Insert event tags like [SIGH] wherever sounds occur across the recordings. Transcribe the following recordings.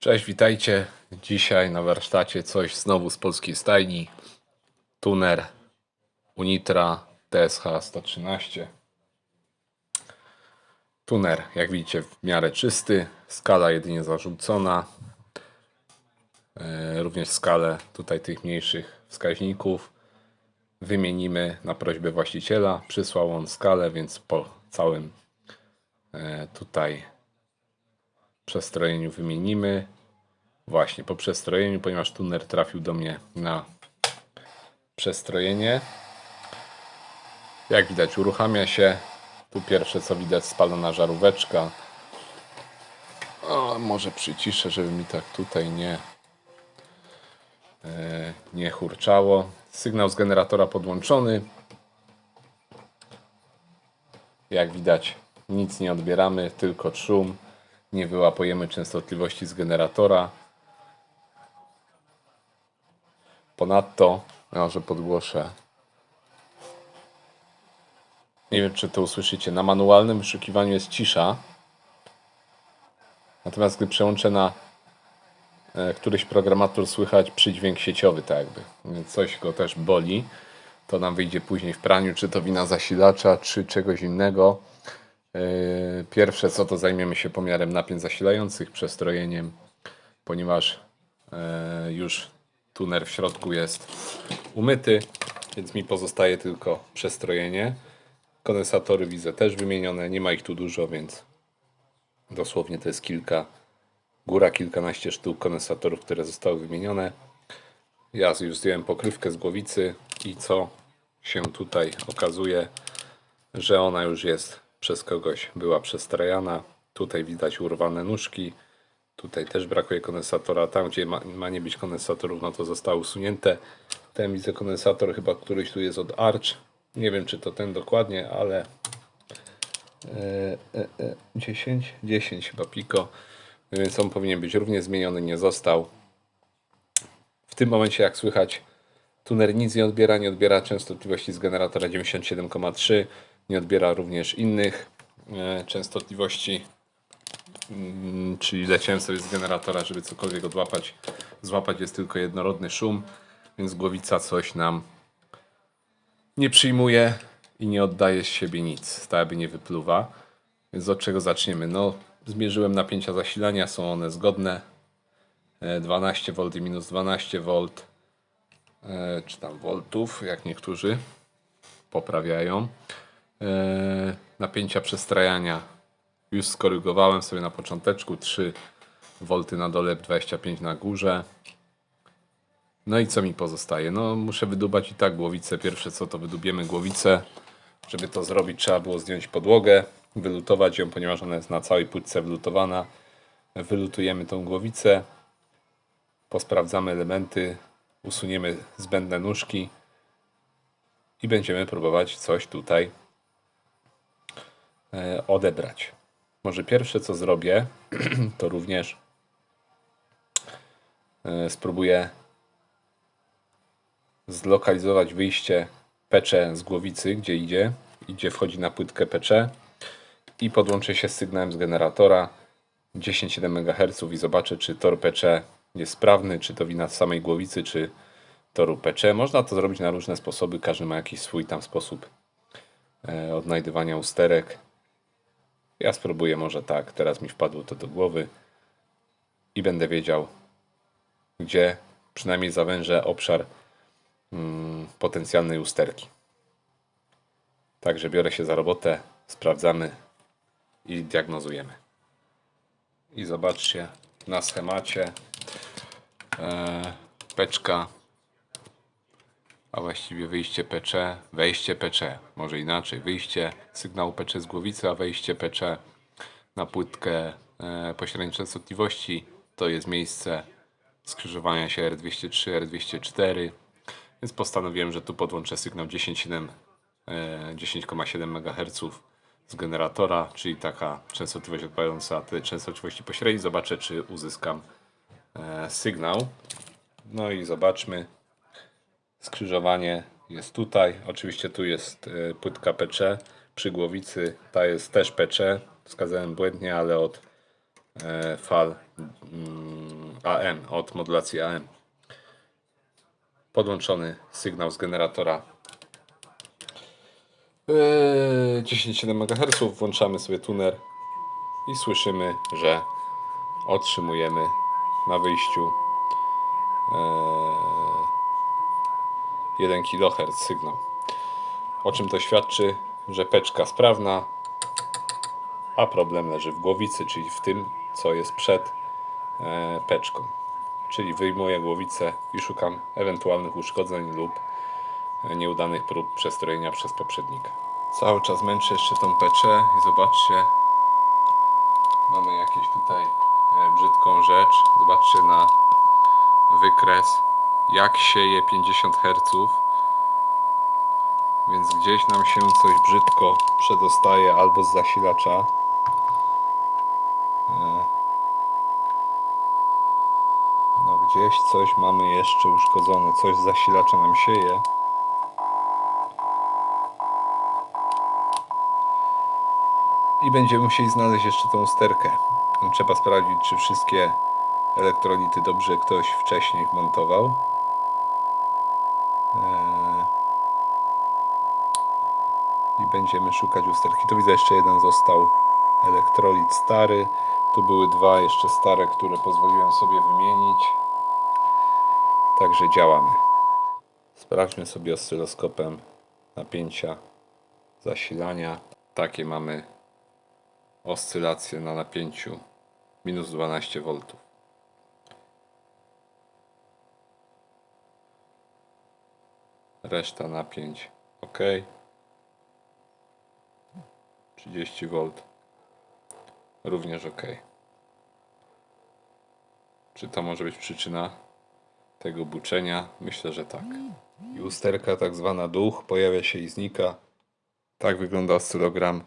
Cześć, witajcie. Dzisiaj na warsztacie coś znowu z polskiej stajni. Tuner Unitra TSH 113. Tuner, jak widzicie, w miarę czysty. Skala jedynie zarzucona. E, Również skalę tutaj tych mniejszych wskaźników wymienimy na prośbę właściciela. Przysłał on skalę, więc po całym e, tutaj przestrojeniu wymienimy. Właśnie po przestrojeniu, ponieważ tuner trafił do mnie na przestrojenie. Jak widać, uruchamia się. Tu pierwsze co widać, spalona żaróweczka. O, może przyciszę, żeby mi tak tutaj nie, e, nie hurczało. Sygnał z generatora podłączony. Jak widać, nic nie odbieramy, tylko szum. Nie wyłapujemy częstotliwości z generatora. Ponadto, może podgłoszę. Nie wiem, czy to usłyszycie. Na manualnym wyszukiwaniu jest cisza. Natomiast gdy przełączę na e, któryś programator, słychać przydźwięk sieciowy, tak jakby. Więc coś go też boli. To nam wyjdzie później w praniu, czy to wina zasilacza, czy czegoś innego. Yy, Pierwsze co to zajmiemy się pomiarem napięć zasilających, przestrojeniem, ponieważ e, już tuner w środku jest umyty, więc mi pozostaje tylko przestrojenie. Kondensatory widzę też wymienione, nie ma ich tu dużo, więc dosłownie to jest kilka, góra kilkanaście sztuk kondensatorów, które zostały wymienione. Ja już zdjąłem pokrywkę z głowicy i co się tutaj okazuje, że ona już jest przez kogoś była przestrajana. Tutaj widać urwane nóżki. Tutaj też brakuje kondensatora. Tam, gdzie ma, ma nie być kondensatorów, no to zostało usunięte. Ten widzę kondensator, chyba któryś tu jest od Arch. Nie wiem, czy to ten dokładnie, ale e, e, e, 10? 10 chyba Pico. Więc on powinien być również zmieniony, nie został. W tym momencie, jak słychać, tuner nic nie odbiera, nie odbiera częstotliwości z generatora 97,3, nie odbiera również innych e, częstotliwości, Mm, czyli leciałem sobie z generatora, żeby cokolwiek odłapać. Złapać jest tylko jednorodny szum, więc głowica coś nam nie przyjmuje i nie oddaje z siebie nic, tak aby nie wypluwa. Więc od czego zaczniemy? No, zmierzyłem napięcia zasilania, są one zgodne. E, 12 V i minus 12 V, e, czy tam voltów, jak niektórzy poprawiają. E, Napięcia przestrajania już skorygowałem sobie na począteczku 3 V na dole, 25 na górze. No i co mi pozostaje? No muszę wydubać i tak głowicę. Pierwsze co to wydubiemy głowicę. Żeby to zrobić trzeba było zdjąć podłogę, wylutować ją, ponieważ ona jest na całej płytce wylutowana. Wylutujemy tą głowicę, posprawdzamy elementy, usuniemy zbędne nóżki i będziemy próbować coś tutaj odebrać. Może pierwsze co zrobię, [CLEARS THROAT] to również e, spróbuję zlokalizować wyjście pecze z głowicy, gdzie idzie, gdzie wchodzi na płytkę pecze i podłączę się z sygnałem z generatora 10,7 MHz i zobaczę, czy tor pecze jest sprawny, czy to wina samej głowicy, czy toru pecze. Można to zrobić na różne sposoby, każdy ma jakiś swój tam sposób e, odnajdywania usterek. Ja spróbuję może tak, teraz mi wpadło to do głowy i będę wiedział, gdzie przynajmniej zawężę obszar mm, potencjalnej usterki. Także biorę się za robotę, sprawdzamy i diagnozujemy. I zobaczcie na schemacie e, peczka, a właściwie wyjście PC, wejście PC, może inaczej, wyjście sygnału PC z głowicy, a wejście PC na płytkę e, pośredniej częstotliwości to jest miejsce skrzyżowania się R203, R204, więc postanowiłem, że tu podłączę sygnał 10,7 e, 10,7 MHz z generatora, czyli taka częstotliwość odpowiadająca tej częstotliwości pośredniej. Zobaczę, czy uzyskam e, sygnał. No i zobaczmy. Skrzyżowanie jest tutaj. Oczywiście tu jest e, płytka PC przy głowicy. Ta jest też PC. Wskazałem błędnie, ale od e, fal mm, AM, od modulacji AM. Podłączony sygnał z generatora e, 10,7 MHz. Włączamy sobie tuner i słyszymy, że otrzymujemy na wyjściu e, 1 kHz sygnał. O czym to świadczy, że peczka sprawna, a problem leży w głowicy, czyli w tym, co jest przed e, peczką. Czyli wyjmuję głowicę i szukam ewentualnych uszkodzeń lub e, nieudanych prób przestrojenia przez poprzednika. Cały czas męczę jeszcze tą peczę i zobaczcie, mamy jakieś tutaj e, brzydką rzecz. Zobaczcie na wykres, jak sieje 50 Hz. Więc gdzieś nam się coś brzydko przedostaje albo z zasilacza. E, No gdzieś coś mamy jeszcze uszkodzone, coś z zasilacza nam sieje. I będziemy musieli znaleźć jeszcze tą usterkę. Trzeba sprawdzić, czy wszystkie elektrolity dobrze ktoś wcześniej wmontował. Eee, I będziemy szukać usterki. Tu widzę jeszcze jeden został elektrolit stary. Tu były dwa jeszcze stare, które pozwoliłem sobie wymienić. Także działamy. Sprawdźmy sobie oscyloskopem napięcia zasilania. Takie mamy oscylacje na napięciu minus 12 V. Reszta napięć ok. 30 V również ok. Czy to może być przyczyna tego buczenia? Myślę, że tak. I usterka, tak zwana duch, pojawia się i znika. Tak wygląda oscylogram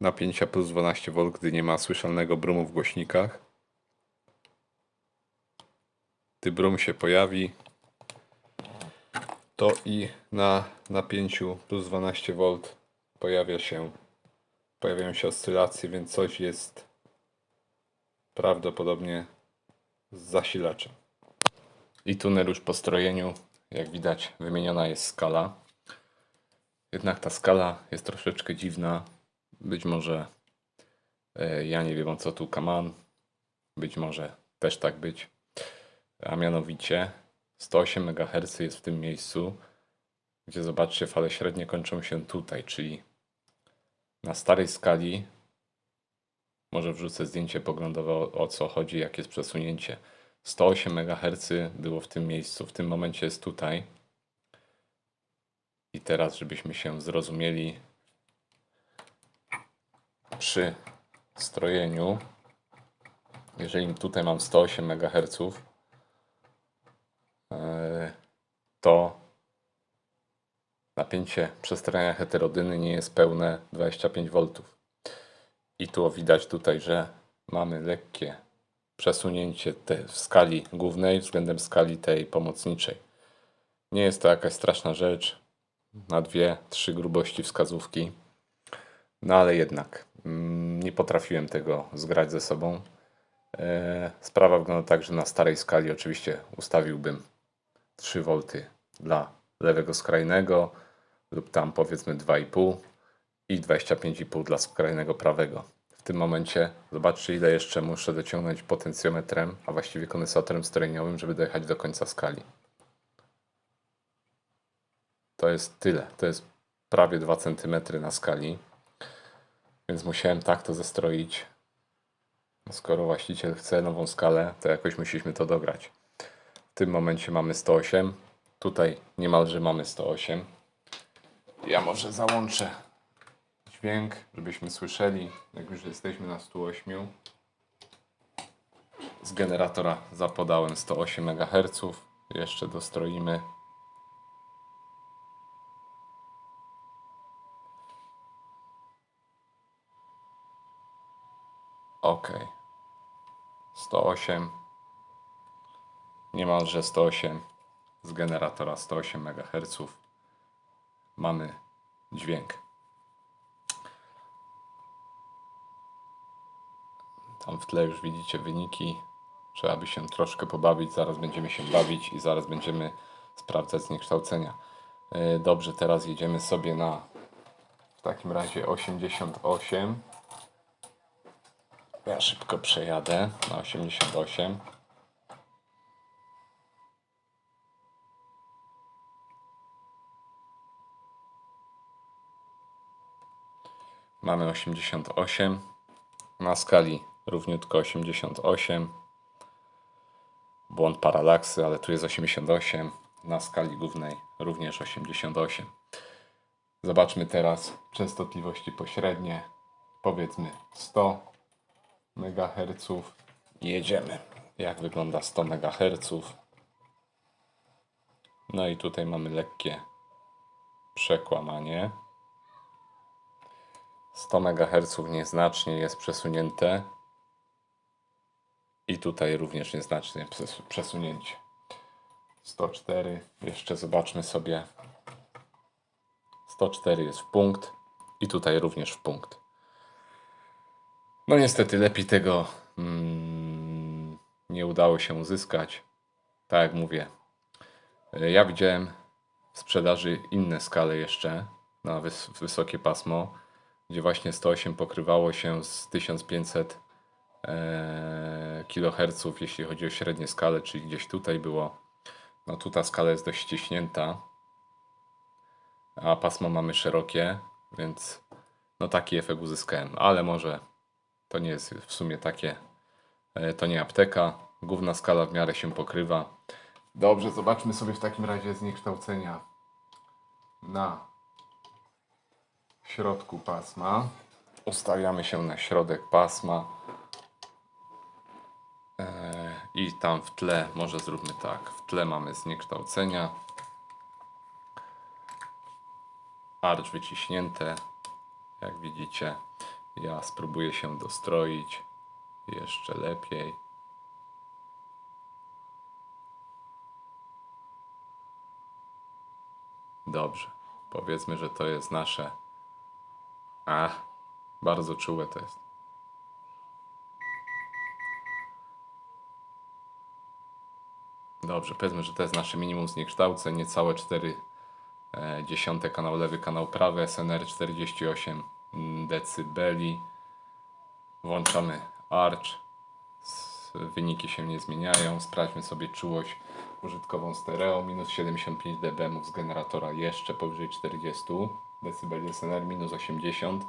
napięcia plus 12 V, gdy nie ma słyszalnego brumu w głośnikach. Gdy brum się pojawi, to i na napięciu plus 12 V pojawia się, pojawiają się oscylacje, więc coś jest prawdopodobnie z zasilaczem. I tuner już po strojeniu, jak widać, wymieniona jest skala. Jednak ta skala jest troszeczkę dziwna. Być może e, ja nie wiem o co tu kaman. Być może też tak być. A mianowicie 108 MHz jest w tym miejscu, gdzie zobaczcie, fale średnie kończą się tutaj, czyli na starej skali. Może wrzucę zdjęcie poglądowe o, o co chodzi, jak jest przesunięcie. 108 MHz było w tym miejscu, w tym momencie jest tutaj. I teraz, żebyśmy się zrozumieli, przy strojeniu, jeżeli tutaj mam 108 MHz, e, to napięcie przestrojenia heterodyny nie jest pełne 25 V. I tu widać tutaj, że mamy lekkie przesunięcie w skali głównej względem skali tej pomocniczej. Nie jest to jakaś straszna rzecz na dwie, trzy grubości wskazówki. No ale jednak mm, nie potrafiłem tego zgrać ze sobą. E, Sprawa wygląda tak, że na starej skali oczywiście ustawiłbym 3 V dla lewego skrajnego lub tam powiedzmy 2,5 i 25,5 dla skrajnego prawego. W tym momencie zobaczcie ile jeszcze muszę dociągnąć potencjometrem, a właściwie kondensatorem strojeniowym, żeby dojechać do końca skali. To jest tyle. To jest prawie 2 cm na skali. Więc musiałem tak to zestroić. No Skoro właściciel chce nową skalę, to jakoś musieliśmy to dograć. W tym momencie mamy 108. Tutaj niemalże mamy 108. Ja może załączę dźwięk, żebyśmy słyszeli, jak już jesteśmy na 108. Z generatora zapodałem 108 MHz. Jeszcze dostroimy. Ok. 108. Niemalże 108. Z generatora 108 MHz. Mamy dźwięk. Tam w tle już widzicie wyniki. Trzeba by się troszkę pobawić. Zaraz będziemy się bawić i zaraz będziemy sprawdzać zniekształcenia. Yy, Dobrze, teraz jedziemy sobie na w takim razie 88. Ja szybko przejadę na 88. Mamy 88. Na skali równiutko 88. Błąd paralaksy, ale tu jest 88. Na skali głównej również 88. Zobaczmy teraz częstotliwości pośrednie. Powiedzmy 100 MHz. Jedziemy. Jak wygląda 100 MHz? No i tutaj mamy lekkie przekłamanie. 100 MHz nieznacznie jest przesunięte. I tutaj również nieznacznie przes- przesunięcie. 104. Jeszcze zobaczmy sobie. 104 jest w punkt. I tutaj również w punkt. No niestety lepiej tego mm, nie udało się uzyskać. Tak jak mówię. Ja widziałem w sprzedaży inne skale jeszcze na wys- wysokie pasmo, gdzie właśnie 108 pokrywało się z 1500 e, kHz, jeśli chodzi o średnie skale, czyli gdzieś tutaj było. No tu ta skala jest dość ściśnięta, a pasmo mamy szerokie, więc no taki efekt uzyskałem, ale może to nie jest w sumie takie, e, to nie apteka, główna skala w miarę się pokrywa. Dobrze, zobaczmy sobie w takim razie zniekształcenia na środku pasma. Ustawiamy się na środek pasma. E, I tam w tle, może zróbmy tak, w tle mamy zniekształcenia. Arcz wyciśnięte, jak widzicie. Ja spróbuję się dostroić jeszcze lepiej. Dobrze. Powiedzmy, że to jest nasze. A, bardzo czułe to jest. Dobrze, powiedzmy, że to jest nasze minimum zniekształceń, niecałe 4 e, dziesiąte kanał lewy, kanał prawy, SNR 48 decybeli. Włączamy arch. Wyniki się nie zmieniają. Sprawdźmy sobie czułość użytkową stereo. Minus 75 dB z generatora jeszcze powyżej 40 dB SNR. Minus 80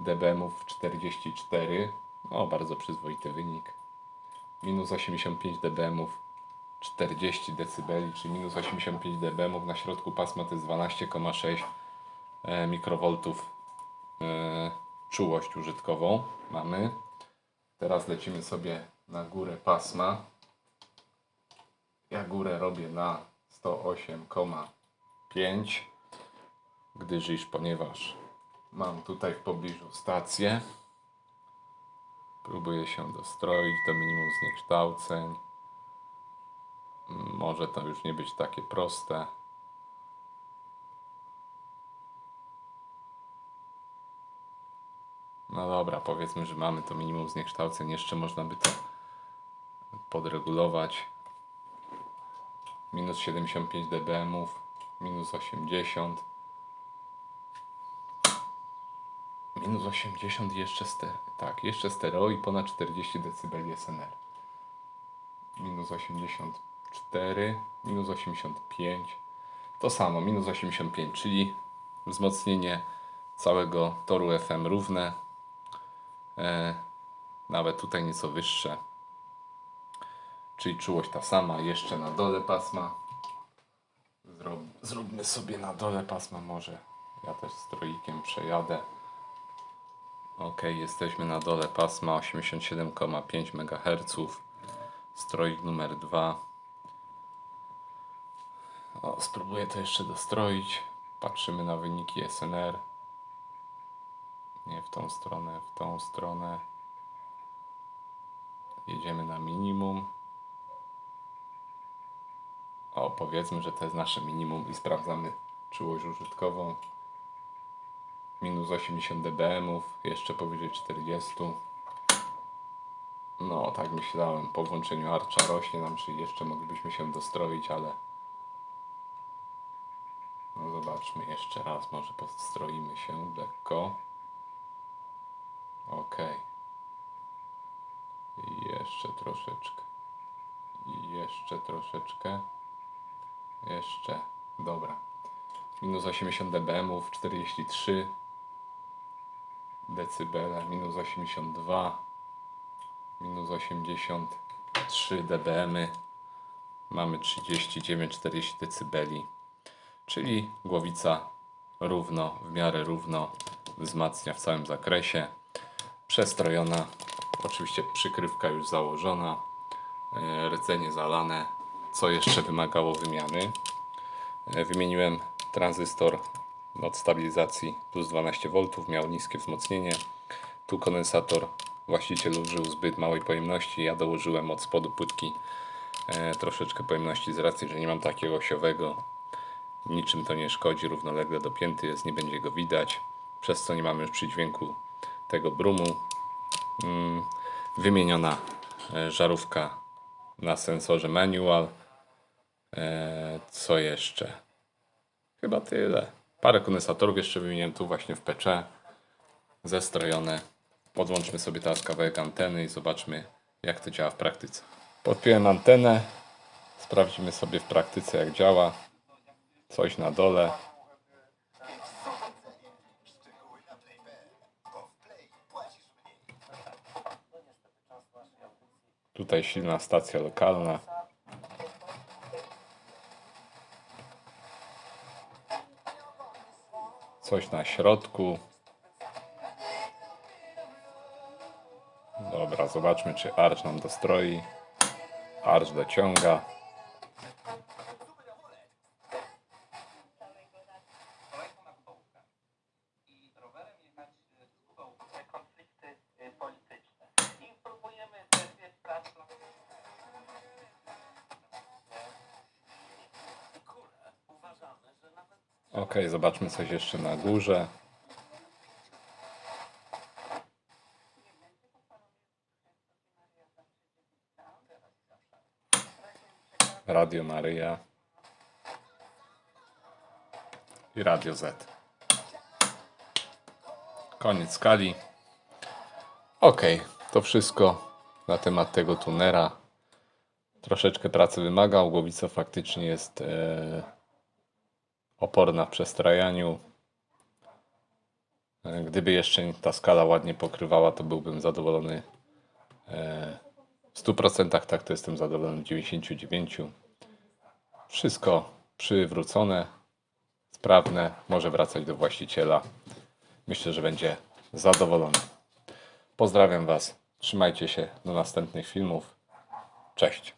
dB 44. O, bardzo przyzwoity wynik. Minus 85 dB 40 dB, czyli minus 85 dB na środku pasma to jest 12,6 e, mikrowoltów e, czułość użytkową mamy. Teraz lecimy sobie na górę pasma. Ja górę robię na 108,5 gdyż iż ponieważ mam tutaj w pobliżu stację próbuję się dostroić do minimum zniekształceń może to już nie być takie proste. No dobra, powiedzmy, że mamy to minimum zniekształceń. Jeszcze można by to podregulować. Minus 75 dB, minus 80. Minus 80 jeszcze stereo. Tak, jeszcze stereo i ponad 40 dB SNR minus 84, minus 85. To samo, minus 85, czyli wzmocnienie całego toru FM równe. E, nawet tutaj nieco wyższe. Czyli czułość ta sama, jeszcze na dole pasma. Zrob, zróbmy sobie na dole pasma może. Ja też stroikiem przejadę. Ok, jesteśmy na dole pasma 87,5 MHz. Stroik numer 2. O, spróbuję to jeszcze dostroić. Patrzymy na wyniki SNR. Nie w tą stronę, w tą stronę. Jedziemy na minimum. O, powiedzmy, że to jest nasze minimum i sprawdzamy czułość użytkową. Minus 80 dB, jeszcze powyżej 40. No, tak myślałem. Po włączeniu arcza rośnie nam, czyli jeszcze moglibyśmy się dostroić, ale... No zobaczmy jeszcze raz, może postroimy się lekko. Okej. I Jeszcze troszeczkę. I jeszcze troszeczkę. Jeszcze. Dobra. Minus 80 dBm, 43 decybele, minus 82, minus 83 dBm. Mamy 39-40 decybeli. Czyli głowica równo, w miarę równo wzmacnia w całym zakresie. Przestrojona, oczywiście przykrywka już założona, e, rdzenie zalane. Co jeszcze wymagało wymiany? E, Wymieniłem tranzystor od stabilizacji plus 12V, miał niskie wzmocnienie. Tu kondensator właściciel użył zbyt małej pojemności. Ja dołożyłem od spodu płytki e, troszeczkę pojemności z racji, że nie mam takiego osiowego. Niczym to nie szkodzi, równolegle dopięty jest, nie będzie go widać. Przez co nie mamy już przydźwięku tego brumu. Mm, wymieniona e, żarówka na sensorze manual. E, co jeszcze? Chyba tyle. Parę kondensatorów jeszcze wymieniłem tu właśnie w PC. Zestrojone. Podłączmy sobie teraz kawałek anteny i zobaczmy jak to działa w praktyce. Podpiąłem antenę. Sprawdzimy sobie w praktyce jak działa. Coś na dole. Tutaj silna stacja lokalna. Coś na środku. Dobra, zobaczmy czy Arch nam dostroi. Arch dociąga. Ok, zobaczmy coś jeszcze na górze. Radio Maryja i Radio Z. Koniec skali. Ok, to wszystko na temat tego tunera. Troszeczkę pracy wymagał. Głowica faktycznie jest e, oporna w przestrajaniu. E, Gdyby jeszcze ta skala ładnie pokrywała, to byłbym zadowolony e, w 100%. Tak, to jestem zadowolony w 99%. Wszystko przywrócone, sprawne, może wracać do właściciela. Myślę, że będzie zadowolony. Pozdrawiam Was. Trzymajcie się do następnych filmów. Cześć.